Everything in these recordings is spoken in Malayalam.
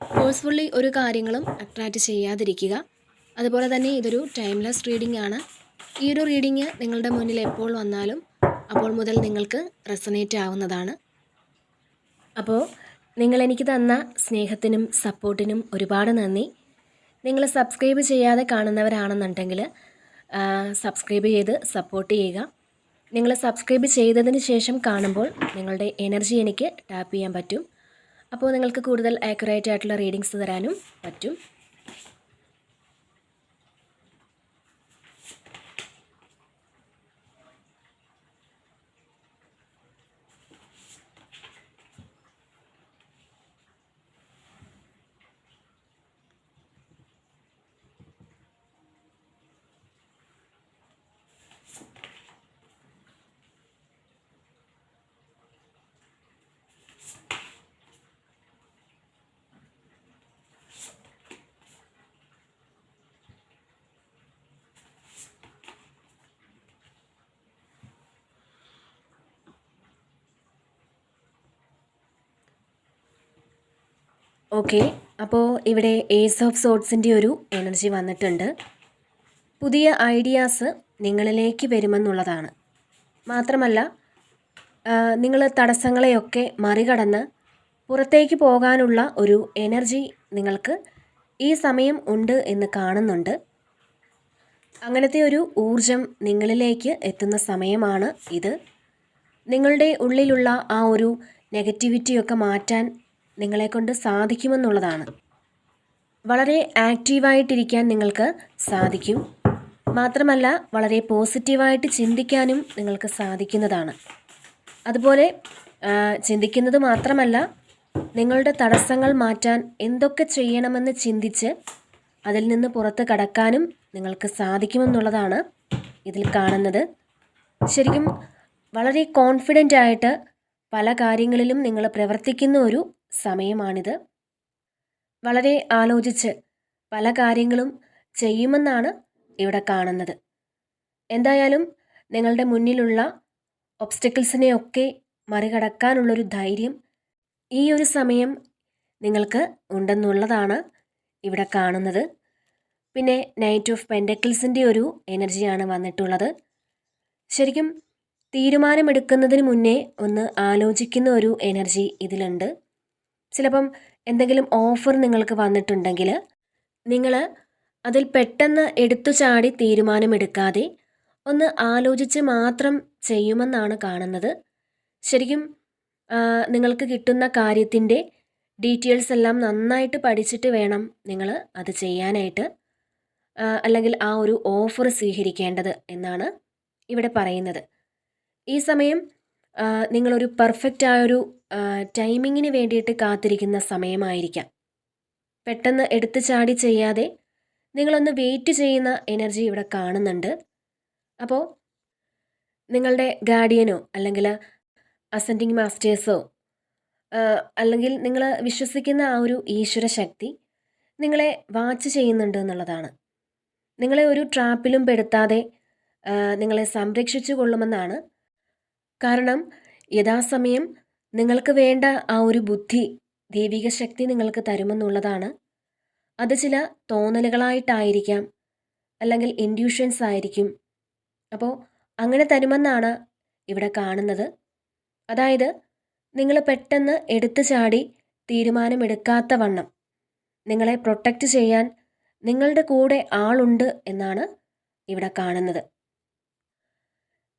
ഫോഴ്സ്ഫുള്ളി ഒരു കാര്യങ്ങളും അട്രാക്റ്റ് ചെയ്യാതിരിക്കുക. അതുപോലെ തന്നെ ഇതൊരു ടൈംലെസ് റീഡിംഗ് ആണ്. ഈ ഒരു റീഡിങ് നിങ്ങളുടെ മുന്നിൽ എപ്പോൾ വന്നാലും അപ്പോൾ മുതൽ നിങ്ങൾക്ക് റെസനേറ്റ് ആവുന്നതാണ്. അപ്പോൾ നിങ്ങൾ എനിക്ക് തന്ന സ്നേഹത്തിനും സപ്പോർട്ടിനും ഒരുപാട് നന്ദി. നിങ്ങൾ സബ്സ്ക്രൈബ് ചെയ്യാതെ കാണുന്നവരാണെന്നുണ്ടെങ്കിൽ സബ്സ്ക്രൈബ് ചെയ്ത് സപ്പോർട്ട് ചെയ്യുക. നിങ്ങൾ സബ്സ്ക്രൈബ് ചെയ്തതിന് ശേഷം കാണുമ്പോൾ നിങ്ങളുടെ എനർജി എനിക്ക് ടാപ്പ് ചെയ്യാൻ പറ്റും. അപ്പോൾ നിങ്ങൾക്ക് കൂടുതൽ ആക്യുറേറ്റ് ആയിട്ടുള്ള റീഡിങ്സ് തരാനും പറ്റും. ഓക്കെ അപ്പോൾ ഇവിടെ ഏസ് ഓഫ് സോട്ട്സിന്റെ ഒരു എനർജി വന്നിട്ടുണ്ട്. പുതിയ ഐഡിയാസ് നിങ്ങളിലേക്ക് വരുമെന്നുള്ളതാണ്. മാത്രമല്ല നിങ്ങൾ തടസ്സങ്ങളെയൊക്കെ മറികടന്ന് പുറത്തേക്ക് പോകാനുള്ള ഒരു എനർജി നിങ്ങൾക്ക് ഈ സമയം ഉണ്ട് എന്ന് കാണുന്നുണ്ട്. അങ്ങനത്തെ ഒരു ഊർജം നിങ്ങളിലേക്ക് എത്തുന്ന സമയമാണ് ഇത്. നിങ്ങളുടെ ഉള്ളിലുള്ള ആ ഒരു നെഗറ്റിവിറ്റിയൊക്കെ മാറ്റാൻ നിങ്ങളെക്കൊണ്ട് സാധിക്കുമെന്നുള്ളതാണ്. വളരെ ആക്റ്റീവായിട്ടിരിക്കാൻ നിങ്ങൾക്ക് സാധിക്കും. മാത്രമല്ല വളരെ പോസിറ്റീവായിട്ട് ചിന്തിക്കാനും നിങ്ങൾക്ക് സാധിക്കുന്നതാണ്. അതുപോലെ ചിന്തിക്കുന്നത് മാത്രമല്ല നിങ്ങളുടെ തടസ്സങ്ങൾ മാറ്റാൻ എന്തൊക്കെ ചെയ്യണമെന്ന് ചിന്തിച്ച് അതിൽ നിന്ന് പുറത്ത് കടക്കാനും നിങ്ങൾക്ക് സാധിക്കുമെന്നുള്ളതാണ് ഇതിൽ കാണുന്നത്. ശരിക്കും വളരെ കോൺഫിഡന്റ് ആയിട്ട് പല കാര്യങ്ങളിലും നിങ്ങൾ പ്രവർത്തിക്കുന്ന ഒരു സമയമാണിത്. വളരെ ആലോചിച്ച് പല കാര്യങ്ങളും ചെയ്യുമെന്നാണ് ഇവിടെ കാണുന്നത്. എന്തായാലും നിങ്ങളുടെ മുന്നിലുള്ള ഒബ്സ്റ്റക്കിൾസിനെയൊക്കെ മറികടക്കാനുള്ളൊരു ധൈര്യം ഈ ഒരു സമയം നിങ്ങൾക്ക് ഉണ്ടെന്നുള്ളതാണ് ഇവിടെ കാണുന്നത്. പിന്നെ നൈറ്റ് ഓഫ് പെൻഡക്കിൾസിന്റെ ഒരു എനർജിയാണ് വന്നിട്ടുള്ളത്. ശരിക്കും തീരുമാനമെടുക്കുന്നതിന് മുന്നേ ഒന്ന് ആലോചിക്കുന്ന ഒരു എനർജി ഇതിലുണ്ട്. ചിലപ്പം എന്തെങ്കിലും ഓഫർ നിങ്ങൾക്ക് വന്നിട്ടുണ്ടെങ്കിൽ നിങ്ങൾ അതിൽ പെട്ടെന്ന് എടുത്തു ചാടി തീരുമാനമെടുക്കാതെ ഒന്ന് ആലോചിച്ച് മാത്രം ചെയ്യുമെന്നാണ് കാണുന്നത്. ശരിക്കും നിങ്ങൾക്ക് കിട്ടുന്ന കാര്യത്തിന്റെ ഡീറ്റെയിൽസ് എല്ലാം നന്നായിട്ട് പഠിച്ചിട്ട് വേണം നിങ്ങൾ അത് ചെയ്യാനായിട്ട്. അല്ലെങ്കിൽ ആ ഒരു ഓഫർ സ്വീകരിക്കേണ്ടത് എന്നാണ് ഇവിടെ പറയുന്നത്. ഈ സമയം നിങ്ങളൊരു പെർഫെക്റ്റ് ആയൊരു ടൈമിങ്ങിന് വേണ്ടിയിട്ട് കാത്തിരിക്കുന്ന സമയമായിരിക്കാം. പെട്ടെന്ന് എടുത്തു ചാടി ചെയ്യാതെ നിങ്ങളൊന്ന് വെയിറ്റ് ചെയ്യുന്ന എനർജി ഇവിടെ കാണുന്നുണ്ട്. അപ്പോൾ നിങ്ങളുടെ ഗാർഡിയനോ അല്ലെങ്കിൽ അസെൻഡിങ് മാസ്റ്റേഴ്സോ അല്ലെങ്കിൽ നിങ്ങൾ വിശ്വസിക്കുന്ന ആ ഒരു ഈശ്വര ശക്തി നിങ്ങളെ വാച്ച് ചെയ്യുന്നുണ്ട് എന്നുള്ളതാണ്. നിങ്ങളെ ഒരു ട്രാപ്പിലും പെടുത്താതെ നിങ്ങളെ സംരക്ഷിച്ചു കൊള്ളുമെന്നാണ് കാരണം യഥാസമയം നിങ്ങൾക്ക് വേണ്ട ആ ഒരു ബുദ്ധി ദൈവിക ശക്തി നിങ്ങൾക്ക് തരുമെന്നുള്ളതാണ്. അത് ചില തോന്നലുകളായിട്ടായിരിക്കാം അല്ലെങ്കിൽ ഇൻഡ്യൂഷൻസ് ആയിരിക്കും. അപ്പോൾ അങ്ങനെ തരുമെന്നാണ് ഇവിടെ കാണുന്നത്. അതായത് നിങ്ങൾ പെട്ടെന്ന് എടുത്തു ചാടി തീരുമാനമെടുക്കാത്ത വണ്ണം. നിങ്ങളെ പ്രൊട്ടക്റ്റ് ചെയ്യാൻ നിങ്ങളുടെ കൂടെ ആളുണ്ട് എന്നാണ് ഇവിടെ കാണുന്നത്.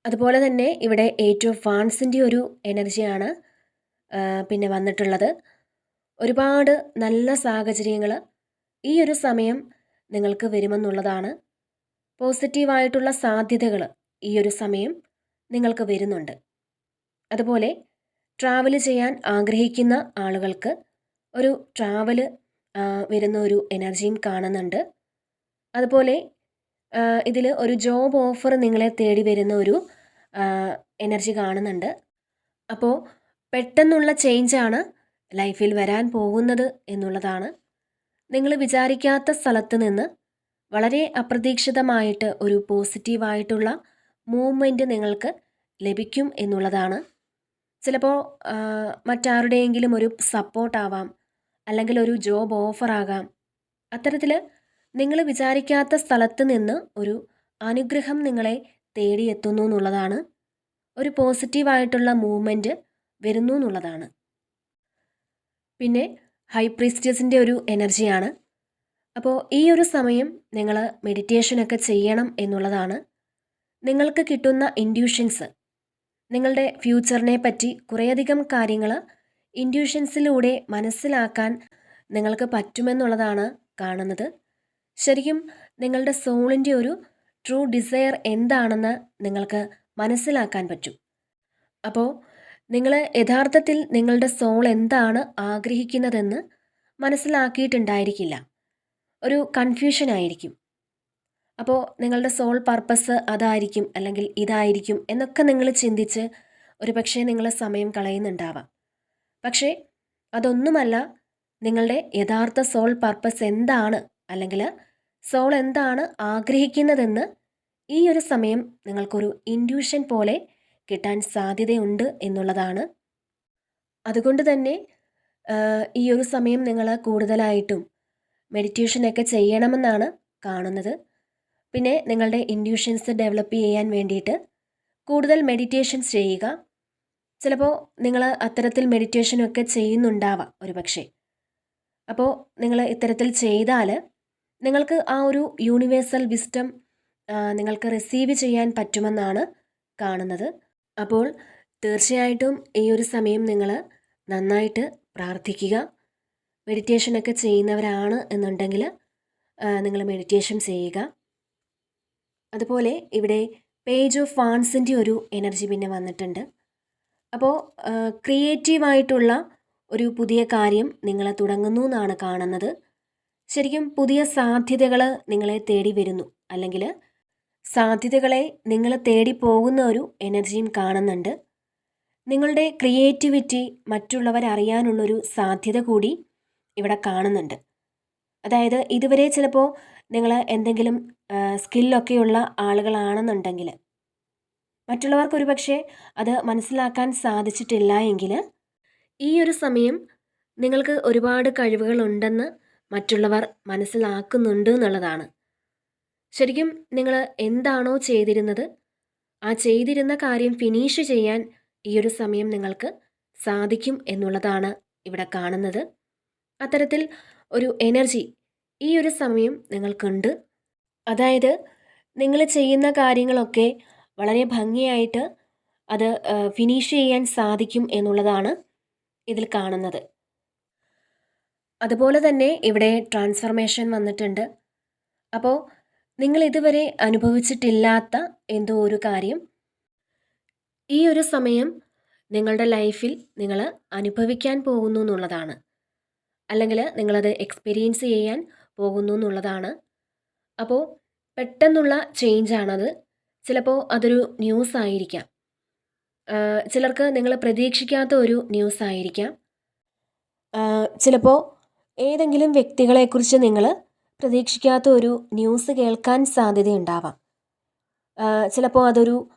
അതുപോലെ തന്നെ ഇവിടെ എയ്റ്റ് ഓഫ് ഫാൻസിന്റെ ഒരു എനർജിയാണ് പിന്നെ വന്നിട്ടുള്ളത്. ഒരുപാട് നല്ല സാഹചര്യങ്ങൾ ഈ ഒരു സമയം നിങ്ങൾക്ക് വരുമെന്നുള്ളതാണ്. പോസിറ്റീവായിട്ടുള്ള സാധ്യതകൾ ഈ ഒരു സമയം നിങ്ങൾക്ക് വരുന്നുണ്ട്. അതുപോലെ ട്രാവൽ ചെയ്യാൻ ആഗ്രഹിക്കുന്ന ആളുകൾക്ക് ഒരു ട്രാവൽ വരുന്ന ഒരു എനർജിയും കാണുന്നുണ്ട്. അതുപോലെ ഇതിൽ ഒരു ജോബ് ഓഫർ നിങ്ങളെ തേടി വരുന്ന ഒരു എനർജി കാണുന്നുണ്ട്. അപ്പോൾ പെട്ടെന്നുള്ള ചേഞ്ചാണ് ലൈഫിൽ വരാൻ പോകുന്നത് എന്നുള്ളതാണ്. നിങ്ങൾ വിചാരിക്കാത്ത സ്ഥലത്ത് നിന്ന് വളരെ അപ്രതീക്ഷിതമായിട്ട് ഒരു പോസിറ്റീവായിട്ടുള്ള മൂവ്മെന്റ് നിങ്ങൾക്ക് ലഭിക്കും എന്നുള്ളതാണ്. ചിലപ്പോൾ മറ്റാരുടെയെങ്കിലും ഒരു സപ്പോർട്ടാവാം അല്ലെങ്കിൽ ഒരു ജോബ് ഓഫറാകാം അത്തരത്തിൽ നിങ്ങൾ വിചാരിക്കാത്ത സ്ഥലത്ത് നിന്ന് ഒരു അനുഗ്രഹം നിങ്ങളെ തേടിയെത്തുന്നു എന്നുള്ളതാണ്. ഒരു പോസിറ്റീവായിട്ടുള്ള മൂവ്മെന്റ് വരുന്നു എന്നുള്ളതാണ്. പിന്നെ ഹൈ പ്രീസ്റ്റസിന്റെ ഒരു എനർജിയാണ്. അപ്പോൾ ഈ ഒരു സമയം നിങ്ങൾ മെഡിറ്റേഷനൊക്കെ ചെയ്യണം എന്നുള്ളതാണ്. നിങ്ങൾക്ക് കിട്ടുന്ന ഇൻഡ്യൂഷൻസ് നിങ്ങളുടെ ഫ്യൂച്ചറിനെ പറ്റി കുറേയധികം കാര്യങ്ങൾ ഇൻഡ്യൂഷൻസിലൂടെ മനസ്സിലാക്കാൻ നിങ്ങൾക്ക് പറ്റുമെന്നുള്ളതാണ് കാണുന്നത്. ശരിക്കും നിങ്ങളുടെ സോളിന്റെ ഒരു ട്രൂ ഡിസയർ എന്താണെന്ന് നിങ്ങൾക്ക് മനസ്സിലാക്കാൻ പറ്റും. അപ്പോൾ നിങ്ങൾ യഥാർത്ഥത്തിൽ നിങ്ങളുടെ സോൾ എന്താണ് ആഗ്രഹിക്കുന്നതെന്ന് മനസ്സിലാക്കിയിട്ടുണ്ടായിരിക്കില്ല. ഒരു കൺഫ്യൂഷൻ ആയിരിക്കും. അപ്പോൾ നിങ്ങളുടെ സോൾ പർപ്പസ് അതായിരിക്കും അല്ലെങ്കിൽ ഇതായിരിക്കും എന്നൊക്കെ നിങ്ങൾ ചിന്തിച്ച് ഒരു പക്ഷേ നിങ്ങൾ സമയം കളയുന്നുണ്ടാവാം. പക്ഷേ അതൊന്നുമല്ല നിങ്ങളുടെ യഥാർത്ഥ സോൾ പർപ്പസ് എന്താണ്? അല്ലെങ്കിൽ സോൾ എന്താണ് ആഗ്രഹിക്കുന്നതെന്ന് ഈ ഒരു സമയം നിങ്ങൾക്കൊരു ഇൻഡ്യൂഷൻ പോലെ കിട്ടാൻ സാധ്യതയുണ്ട് എന്നുള്ളതാണ്. അതുകൊണ്ട് തന്നെ ഈ ഒരു സമയം നിങ്ങൾ കൂടുതലായിട്ടും മെഡിറ്റേഷനൊക്കെ ചെയ്യണമെന്നാണ് കാണുന്നത്. പിന്നെ നിങ്ങളുടെ ഇൻഡ്യൂഷൻസ് ഡെവലപ്പ് ചെയ്യാൻ വേണ്ടിയിട്ട് കൂടുതൽ മെഡിറ്റേഷൻസ് ചെയ്യുക. ചിലപ്പോൾ നിങ്ങൾ അത്തരത്തിൽ മെഡിറ്റേഷനൊക്കെ ചെയ്യുന്നുണ്ടാവാം ഒരു പക്ഷേ അപ്പോൾ നിങ്ങൾ ഇത്തരത്തിൽ ചെയ്താൽ നിങ്ങൾക്ക് ആ ഒരു യൂണിവേഴ്സൽ വിസ്റ്റം നിങ്ങൾക്ക് റിസീവ് ചെയ്യാൻ പറ്റുമെന്നാണ് കാണുന്നത്. അപ്പോൾ തീർച്ചയായിട്ടും ഈ ഒരു സമയം നിങ്ങൾ നന്നായിട്ട് പ്രാർത്ഥിക്കുക. മെഡിറ്റേഷനൊക്കെ ചെയ്യുന്നവരാണ് എന്നുണ്ടെങ്കിൽ നിങ്ങൾ മെഡിറ്റേഷൻ ചെയ്യുക. അതുപോലെ ഇവിടെ പേജ് ഓഫ് ഫാൻസിന്റെ ഒരു എനർജി പിന്നെ വന്നിട്ടുണ്ട്. അപ്പോൾ ക്രിയേറ്റീവായിട്ടുള്ള ഒരു പുതിയ കാര്യം നിങ്ങൾ തുടങ്ങുന്നു എന്നാണ് കാണുന്നത്. ശരിക്കും പുതിയ സാധ്യതകൾ നിങ്ങളെ തേടി വരുന്നു. അല്ലെങ്കിൽ സാധ്യതകളെ നിങ്ങൾ തേടി പോകുന്ന ഒരു എനർജിയും കാണുന്നുണ്ട്. നിങ്ങളുടെ ക്രിയേറ്റിവിറ്റി മറ്റുള്ളവർ അറിയാനുള്ളൊരു സാധ്യത കൂടി ഇവിടെ കാണുന്നുണ്ട്. അതായത് ഇതുവരെ ചിലപ്പോൾ നിങ്ങൾ എന്തെങ്കിലും സ്കില്ലൊക്കെയുള്ള ആളുകളാണെന്നുണ്ടെങ്കിൽ മറ്റുള്ളവർക്ക് ഒരുപക്ഷെ അത് മനസ്സിലാക്കാൻ സാധിച്ചിട്ടില്ല എങ്കിൽ ഈ ഒരു സമയം നിങ്ങൾക്ക് ഒരുപാട് കഴിവുകളുണ്ടെന്ന് മറ്റുള്ളവർ മനസ്സിലാക്കുന്നുണ്ട് എന്നുള്ളതാണ് ശരിക്കും നിങ്ങൾ എന്താണോ ചെയ്തിരുന്നത് ആ ചെയ്തിരുന്ന കാര്യം ഫിനിഷ് ചെയ്യാൻ ഈ ഒരു സമയം നിങ്ങൾക്ക് സാധിക്കും എന്നുള്ളതാണ് ഇവിടെ കാണുന്നത്. അത്തരത്തിൽ ഒരു എനർജി ഈ ഒരു സമയം നിങ്ങൾക്കുണ്ട്. അതായത് നിങ്ങൾ ചെയ്യുന്ന കാര്യങ്ങളൊക്കെ വളരെ ഭംഗിയായിട്ട് അത് ഫിനിഷ് ചെയ്യാൻ സാധിക്കും എന്നുള്ളതാണ് ഇതിൽ കാണുന്നത്. അതുപോലെ തന്നെ ഇവിടെ ട്രാൻസ്ഫർമേഷൻ വന്നിട്ടുണ്ട്. അപ്പോൾ നിങ്ങൾ ഇതുവരെ അനുഭവിച്ചിട്ടില്ലാത്ത എന്തോ ഒരു കാര്യം? ഈ ഒരു സമയം നിങ്ങളുടെ ലൈഫിൽ നിങ്ങൾ അനുഭവിക്കാൻ പോകുന്നു എന്നുള്ളതാണ്. അല്ലെങ്കിൽ നിങ്ങളത് എക്സ്പീരിയൻസ് ചെയ്യാൻ പോകുന്നു എന്നുള്ളതാണ്. അപ്പോൾ പെട്ടെന്നുള്ള ചേഞ്ചാണത് ചിലപ്പോൾ അതൊരു ന്യൂസ് ആയിരിക്കാം. ചിലർക്ക് നിങ്ങൾ പ്രതീക്ഷിക്കാത്ത ഒരു ന്യൂസ് ആയിരിക്കാം. ചിലപ്പോൾ ഏതെങ്കിലും വ്യക്തികളെക്കുറിച്ച് നിങ്ങൾ പ്രതീക്ഷിക്കാത്ത ഒരു ന്യൂസ് കേൾക്കാൻ സാധ്യതയുണ്ടാവാം. ചിലപ്പോൾ അതൊരു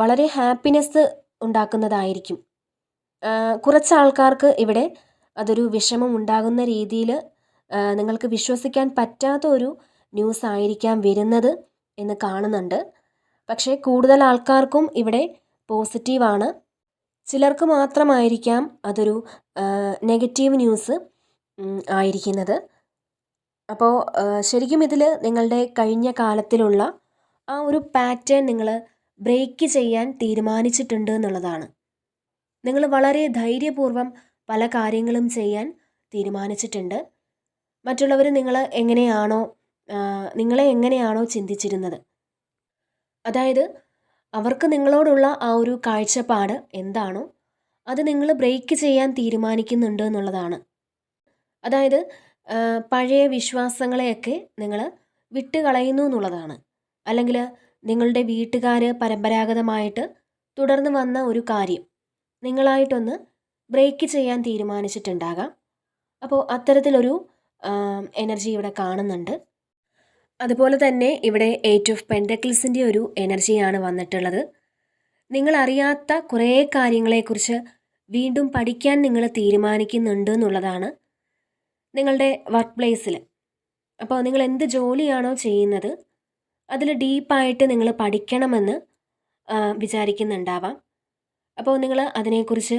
വളരെ ഹാപ്പിനെസ് ഉണ്ടാക്കുന്നതായിരിക്കും. കുറച്ച് ആൾക്കാർക്ക് ഇവിടെ അതൊരു വിഷമം ഉണ്ടാകുന്ന രീതിയിൽ നിങ്ങൾക്ക് വിശ്വസിക്കാൻ പറ്റാത്ത ഒരു ന്യൂസ് ആയിരിക്കാം വരുന്നത് എന്ന് കാണുന്നുണ്ട്. പക്ഷേ കൂടുതൽ ആൾക്കാർക്കും ഇവിടെ പോസിറ്റീവാണ് ചിലർക്ക് മാത്രമായിരിക്കാം അതൊരു നെഗറ്റീവ് ന്യൂസ് ആയിരിക്കുന്നത്. അപ്പോൾ ശരിക്കും ഇതിൽ നിങ്ങളുടെ കഴിഞ്ഞ കാലത്തിലുള്ള ആ ഒരു പാറ്റേൺ നിങ്ങൾ ബ്രേക്ക് ചെയ്യാൻ തീരുമാനിച്ചിട്ടുണ്ട് എന്നുള്ളതാണ്. നിങ്ങൾ വളരെ ധൈര്യപൂർവം പല കാര്യങ്ങളും ചെയ്യാൻ തീരുമാനിച്ചിട്ടുണ്ട്. മറ്റുള്ളവർ നിങ്ങൾ എങ്ങനെയാണോ നിങ്ങളെ എങ്ങനെയാണോ ചിന്തിച്ചിരുന്നത്? അതായത് അവർക്ക് നിങ്ങളോടുള്ള ആ ഒരു കാഴ്ചപ്പാട് എന്താണോ അത് നിങ്ങൾ ബ്രേക്ക് ചെയ്യാൻ തീരുമാനിക്കുന്നുണ്ട് എന്നുള്ളതാണ്. അതായത് പഴയ വിശ്വാസങ്ങളെയൊക്കെ നിങ്ങൾ വിട്ടുകളയുന്നു എന്നുള്ളതാണ്. അല്ലെങ്കിൽ നിങ്ങളുടെ വീട്ടുകാർ പരമ്പരാഗതമായിട്ട് തുടർന്ന് വന്ന ഒരു കാര്യം നിങ്ങളായിട്ടൊന്ന് ബ്രേക്ക് ചെയ്യാൻ തീരുമാനിച്ചിട്ടുണ്ടാകാം. അപ്പോൾ അത്തരത്തിലൊരു എനർജി ഇവിടെ കാണുന്നുണ്ട്. അതുപോലെ തന്നെ ഇവിടെ എയ്റ്റ് ഓഫ് പെൻഡക്കിൾസിന്റെ ഒരു എനർജിയാണ് വന്നിട്ടുള്ളത്. നിങ്ങൾ അറിയാത്ത കുറേ കാര്യങ്ങളെക്കുറിച്ച് വീണ്ടും പഠിക്കാൻ നിങ്ങൾ തീരുമാനിക്കുന്നുണ്ട് എന്നുള്ളതാണ് നിങ്ങളുടെ വർക്ക് പ്ലേസിൽ അപ്പോൾ നിങ്ങൾ എന്ത് ജോലിയാണോ ചെയ്യുന്നത് അതിൽ ഡീപ്പായിട്ട് നിങ്ങൾ പഠിക്കണമെന്ന് വിചാരിക്കുന്നുണ്ടാവാം. അപ്പോൾ നിങ്ങൾ അതിനെക്കുറിച്ച്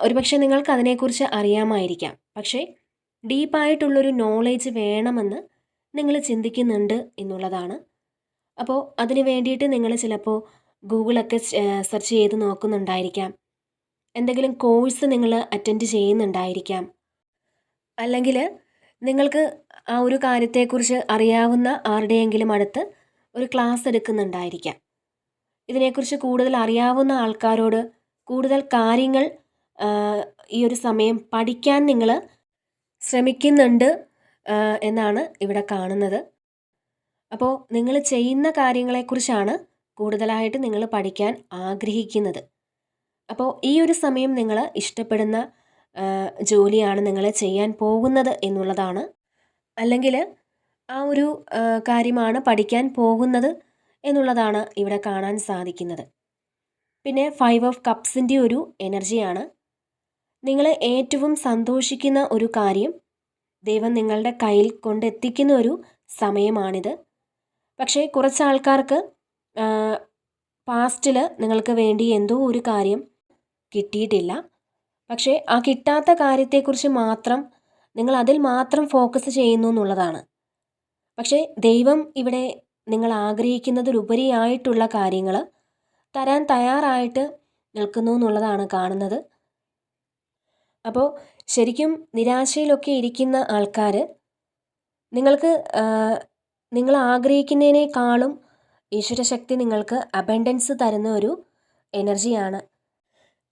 ഒരുപക്ഷെ നിങ്ങൾക്ക് അതിനെക്കുറിച്ച് അറിയാമായിരിക്കാം. പക്ഷേ ഡീപ്പായിട്ടുള്ളൊരു നോളേജ് വേണമെന്ന് നിങ്ങൾ ചിന്തിക്കുന്നുണ്ട് എന്നുള്ളതാണ്. അപ്പോൾ അതിന് വേണ്ടിയിട്ട് നിങ്ങൾ ചിലപ്പോൾ ഗൂഗിളൊക്കെ സെർച്ച് ചെയ്ത് നോക്കുന്നുണ്ടായിരിക്കാം. എന്തെങ്കിലും കോഴ്സ് നിങ്ങൾ അറ്റൻഡ് ചെയ്യുന്നുണ്ടായിരിക്കാം. അല്ലെങ്കിൽ നിങ്ങൾക്ക് ആ ഒരു കാര്യത്തെക്കുറിച്ച് അറിയാവുന്ന ആരുടെയെങ്കിലും അടുത്ത് ഒരു ക്ലാസ് എടുക്കുന്നുണ്ടായിരിക്കാം. ഇതിനെക്കുറിച്ച് കൂടുതൽ അറിയാവുന്ന ആൾക്കാരോട് കൂടുതൽ കാര്യങ്ങൾ ഈ ഒരു സമയം പഠിക്കാൻ നിങ്ങൾ ശ്രമിക്കുന്നുണ്ട് എന്നാണ് ഇവിടെ കാണുന്നത്. അപ്പോൾ നിങ്ങൾ ചെയ്യുന്ന കാര്യങ്ങളെക്കുറിച്ചാണ് കൂടുതലായിട്ട് നിങ്ങൾ പഠിക്കാൻ ആഗ്രഹിക്കുന്നത്. അപ്പോൾ ഈ ഒരു സമയം നിങ്ങൾ ഇഷ്ടപ്പെടുന്ന ജോലിയാണ് നിങ്ങൾ ചെയ്യാൻ പോകുന്നത് എന്നുള്ളതാണ്. അല്ലെങ്കിൽ ആ ഒരു കാര്യമാണ് പഠിക്കാൻ പോകുന്നത് എന്നുള്ളതാണ് ഇവിടെ കാണാൻ സാധിക്കുന്നത്. പിന്നെ ഫൈവ് ഓഫ് കപ്സിന്റെ ഒരു എനർജിയാണ് നിങ്ങൾ ഏറ്റവും സന്തോഷിക്കുന്ന ഒരു കാര്യം ദൈവം നിങ്ങളുടെ കയ്യിൽ കൊണ്ടെത്തിക്കുന്ന ഒരു സമയമാണിത്. പക്ഷേ കുറച്ച് ആൾക്കാർക്ക് പാസ്റ്റിൽ നിങ്ങൾക്ക് വേണ്ടി എന്തോ ഒരു കാര്യം കിട്ടിയിട്ടില്ല. പക്ഷേ ആ കിട്ടാത്ത കാര്യത്തെക്കുറിച്ച് മാത്രം നിങ്ങൾ അതിൽ മാത്രം ഫോക്കസ് ചെയ്യുന്നു എന്നുള്ളതാണ്. പക്ഷേ ദൈവം ഇവിടെ നിങ്ങൾ ആഗ്രഹിക്കുന്നതിലുപരിയായിട്ടുള്ള കാര്യങ്ങൾ തരാൻ തയ്യാറായിട്ട് നിൽക്കുന്നു എന്നുള്ളതാണ് കാണുന്നത്. അപ്പോൾ ശരിക്കും നിരാശയിലൊക്കെ ഇരിക്കുന്ന ആൾക്കാർ നിങ്ങൾക്ക് നിങ്ങൾ ആഗ്രഹിക്കുന്നതിനേക്കാളും ഈശ്വരശക്തി നിങ്ങൾക്ക് അബൻഡൻസ് തരുന്ന ഒരു എനർജിയാണ്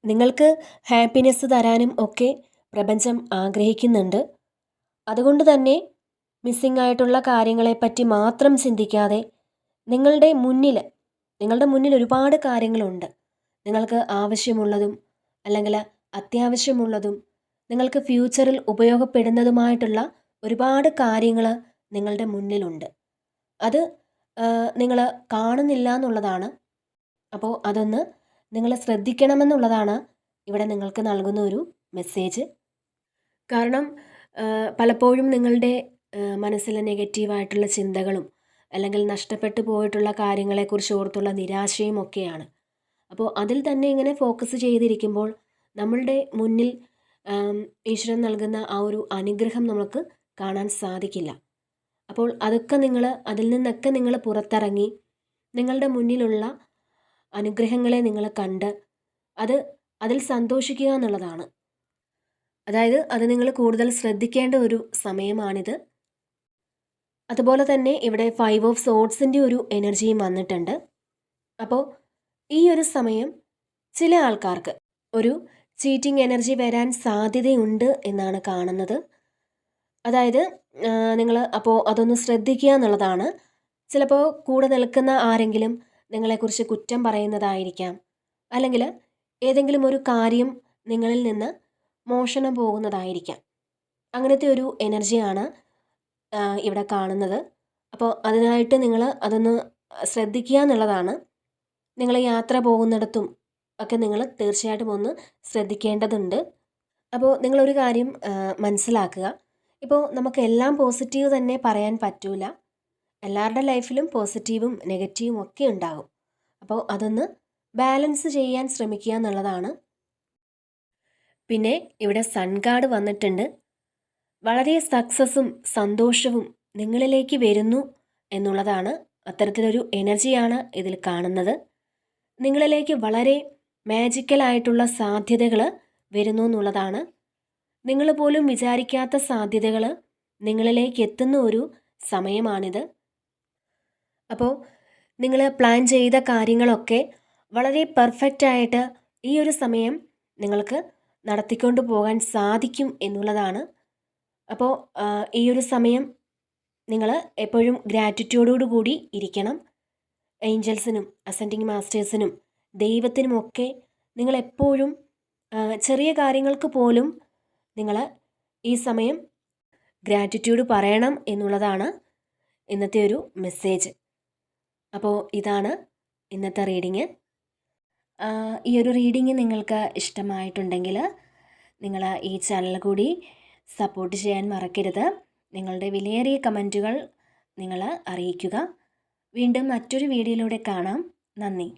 നിങ്ങൾക്ക് ഹാപ്പിനെസ് തരാനും ഒക്കെ പ്രപഞ്ചം ആഗ്രഹിക്കുന്നുണ്ട്. അതുകൊണ്ട് തന്നെ മിസ്സിംഗ് ആയിട്ടുള്ള കാര്യങ്ങളെപ്പറ്റി മാത്രം ചിന്തിക്കാതെ നിങ്ങളുടെ മുന്നിൽ നിങ്ങളുടെ മുന്നിൽ ഒരുപാട് കാര്യങ്ങളുണ്ട്. നിങ്ങൾക്ക് ആവശ്യമുള്ളതും അല്ലെങ്കിൽ അത്യാവശ്യമുള്ളതും നിങ്ങൾക്ക് ഫ്യൂച്ചറിൽ ഉപയോഗപ്പെടുന്നതുമായിട്ടുള്ള ഒരുപാട് കാര്യങ്ങൾ നിങ്ങളുടെ മുന്നിലുണ്ട്. അത് നിങ്ങൾ കാണുന്നില്ല എന്നുള്ളതാണ്. അപ്പോൾ അതൊന്ന് നിങ്ങൾ ശ്രദ്ധിക്കണമെന്നുള്ളതാണ് ഇവിടെ നിങ്ങൾക്ക് നൽകുന്ന ഒരു മെസ്സേജ് കാരണം പലപ്പോഴും നിങ്ങളുടെ മനസ്സിലെ നെഗറ്റീവായിട്ടുള്ള ചിന്തകളും അല്ലെങ്കിൽ നഷ്ടപ്പെട്ടു പോയിട്ടുള്ള കാര്യങ്ങളെക്കുറിച്ച് ഓർത്തുള്ള നിരാശയും ഒക്കെയാണ്. അപ്പോൾ അതിൽ തന്നെ ഇങ്ങനെ ഫോക്കസ് ചെയ്തിരിക്കുമ്പോൾ നമ്മളുടെ മുന്നിൽ ഈശ്വരൻ നൽകുന്ന ആ ഒരു അനുഗ്രഹം നമുക്ക് കാണാൻ സാധിക്കില്ല. അപ്പോൾ അതൊക്കെ നിങ്ങൾ അതിൽ നിന്നൊക്കെ നിങ്ങൾ പുറത്തിറങ്ങി നിങ്ങളുടെ മുന്നിലുള്ള അനുഗ്രഹങ്ങളെ നിങ്ങൾ കണ്ട് അത് അതിൽ സന്തോഷിക്കുക എന്നുള്ളതാണ്. അതായത് അത് നിങ്ങൾ കൂടുതൽ ശ്രദ്ധിക്കേണ്ട ഒരു സമയമാണിത്. അതുപോലെ തന്നെ ഇവിടെ ഫൈവ് ഓഫ് സോട്സിന്റെ ഒരു എനർജിയും വന്നിട്ടുണ്ട്. അപ്പോൾ ഈ ഒരു സമയം ചില ആൾക്കാർക്ക് ഒരു ചീറ്റിംഗ് എനർജി വരാൻ സാധ്യതയുണ്ട് എന്നാണ് കാണുന്നത്. അതായത് നിങ്ങൾ അപ്പോൾ അതൊന്ന് ശ്രദ്ധിക്കുക എന്നുള്ളതാണ്. ചിലപ്പോൾ കൂടെ നിൽക്കുന്ന ആരെങ്കിലും നിങ്ങളെക്കുറിച്ച് കുറ്റം പറയുന്നതായിരിക്കാം. അല്ലെങ്കിൽ ഏതെങ്കിലും ഒരു കാര്യം നിങ്ങളിൽ നിന്ന് മോഷണം പോകുന്നതായിരിക്കാം. അങ്ങനത്തെ ഒരു എനർജിയാണ് ഇവിടെ കാണുന്നത്. അപ്പോൾ അതിനായിട്ട് നിങ്ങൾ അതൊന്ന് ശ്രദ്ധിക്കുക എന്നുള്ളതാണ്. നിങ്ങൾ യാത്ര പോകുന്നിടത്തും ഒക്കെ നിങ്ങൾ തീർച്ചയായിട്ടും ഒന്ന് ശ്രദ്ധിക്കേണ്ടതുണ്ട്. അപ്പോൾ നിങ്ങളൊരു കാര്യം മനസ്സിലാക്കുക. ഇപ്പോൾ നമുക്കെല്ലാം പോസിറ്റീവ് തന്നെ പറയാൻ പറ്റൂല. എല്ലാവരുടെ ലൈഫിലും പോസിറ്റീവും നെഗറ്റീവും ഒക്കെ ഉണ്ടാകും. അപ്പോൾ അതൊന്ന് ബാലൻസ് ചെയ്യാൻ ശ്രമിക്കുക എന്നുള്ളതാണ്. പിന്നെ ഇവിടെ സൺഗാർഡ് വന്നിട്ടുണ്ട്. വളരെ സക്സസ്സും സന്തോഷവും നിങ്ങളിലേക്ക് വരുന്നു എന്നുള്ളതാണ് അത്തരത്തിലൊരു എനർജിയാണ് ഇതിൽ കാണുന്നത്. നിങ്ങളിലേക്ക് വളരെ മാജിക്കലായിട്ടുള്ള സാധ്യതകൾ വരുന്നു എന്നുള്ളതാണ്. നിങ്ങൾ പോലും വിചാരിക്കാത്ത സാധ്യതകൾ നിങ്ങളിലേക്ക് എത്തുന്ന ഒരു സമയമാണിത്. അപ്പോൾ നിങ്ങൾ പ്ലാൻ ചെയ്ത കാര്യങ്ങളൊക്കെ വളരെ പെർഫെക്റ്റ് ആയിട്ട് ഈ ഒരു സമയം നിങ്ങൾക്ക് നടത്തിക്കൊണ്ട് പോകാൻ സാധിക്കും എന്നുള്ളതാണ്. അപ്പോൾ ഈ ഒരു സമയം നിങ്ങൾ എപ്പോഴും ഗ്രാറ്റിറ്റ്യൂഡോടു കൂടി ഇരിക്കണം. ഏഞ്ചൽസിനും അസെന്റിങ് മാസ്റ്റേഴ്സിനും ദൈവത്തിനുമൊക്കെ നിങ്ങൾ എപ്പോഴും ചെറിയ കാര്യങ്ങൾക്ക് പോലും നിങ്ങൾ ഈ സമയം ഗ്രാറ്റിറ്റ്യൂഡ് പറയണം എന്നുള്ളതാണ് ഇന്നത്തെ ഒരു മെസ്സേജ് അപ്പോൾ ഇതാണ് ഇന്നത്തെ റീഡിങ്. ഈ ഒരു റീഡിങ് നിങ്ങൾക്ക് ഇഷ്ടമായിട്ടുണ്ടെങ്കിൽ നിങ്ങൾ ഈ ചാനൽ കൂടി സപ്പോർട്ട് ചെയ്യാൻ മറക്കരുത്. നിങ്ങളുടെ വിലയേറിയ കമന്റുകൾ നിങ്ങൾ അറിയിക്കുക. വീണ്ടും മറ്റൊരു വീഡിയോയിലൂടെ കാണാം. നന്ദി.